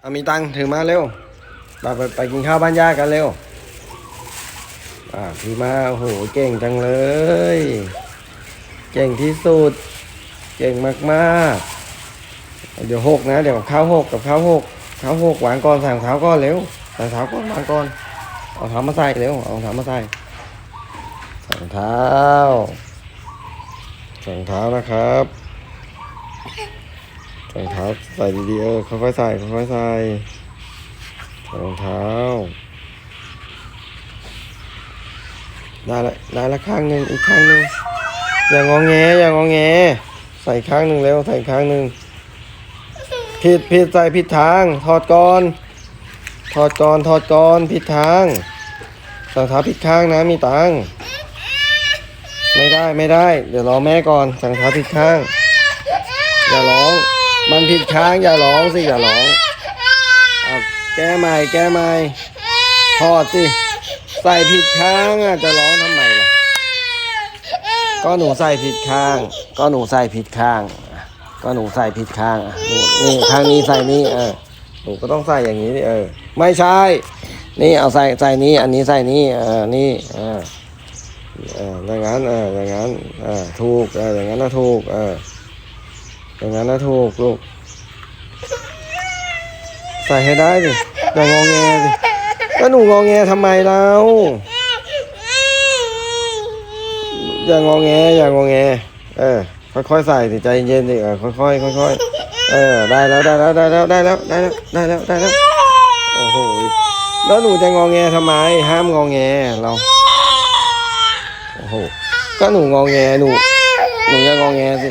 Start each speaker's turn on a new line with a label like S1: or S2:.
S1: เอามีตังถือมาเร็วไปไปไปกินข้าวบ้านย่ากันเร็วอ่าถือมาโอ้โหเก่งจังเลย เก่งที่สุด เก่งมากๆเดี๋ยวหกนะ เดี๋ยวกับข้าวหกกับข้าวหกข้าวหกหวางก่อนใส่รองเท้าวก่อนเร็วใส่รองเท้าวก่อนหวางก่อนเอารองเท้ามาใส่เร็วเอารองเท้ามาใส่ใส่รองเท้าใส่รองเท้านะครับ ใส่รองเท้าใส่ดีๆเออค่อยๆใส่ค่อยๆใส่ใส่รองเท้าได้ละได้ละข้างหนึ่งอีกข้างหนึ่งอย่างงอแงอย่างงอแง ใส่ข้างหนึ่งเร็วใส่ข้างหนึ่งผิดผิดใส่ผิดทางถอดก่อนถอดก่อนถอดก่อนผิดทางส่รองเท้าผิดข้างนะมีตังไม่ได้ไม่ได้ เดี๋ยวรอแม่ก่อนส่รองเท้าผิดข้างอย่าร้อง มันผิดข้างอย่าร้องสิอย่าร้องเอาแก้ใหม่แก้ใหม่ถอดสิ ใส่ผิดข้างอะจะร้องทำไมล่ะก็หนูใส่ผิดข้าง ก็หนูใส่ผิดข้าง ก็หนูใส่ผิดข้างอะหนูนี่ข้างนี้ใส่นี่เออหนูก็ต้องใส่อย่างนี้ดิเออ ไม่ใช่ นี่เอาใส่ใส่นี้ อันนี้ใส่นี่เออนี่เออเอออย่างนั้นเอออย่างนั้นเออถูกเอออย่างนั้นนะถูกเออ อย่างนั้นนะถูกลูก ใส่ให้ได้ดิอย่างงอแงดิก็หนูงอแงทำไมเราอย่างงอแงอย่างงอแง เออ ค่อยๆใส่สิใจเย็นๆดิเออค่อยๆค่อยๆเออได้แล้วได้แล้วได้แล้วได้แล้วได้แล้วได้แล้วได้แล้วโอ้โหแล้วหนูจะงอแงทำไม ห้ามงอแงเราโอ้โหก็หนูงอแงหนูหนูจะงอแงสิ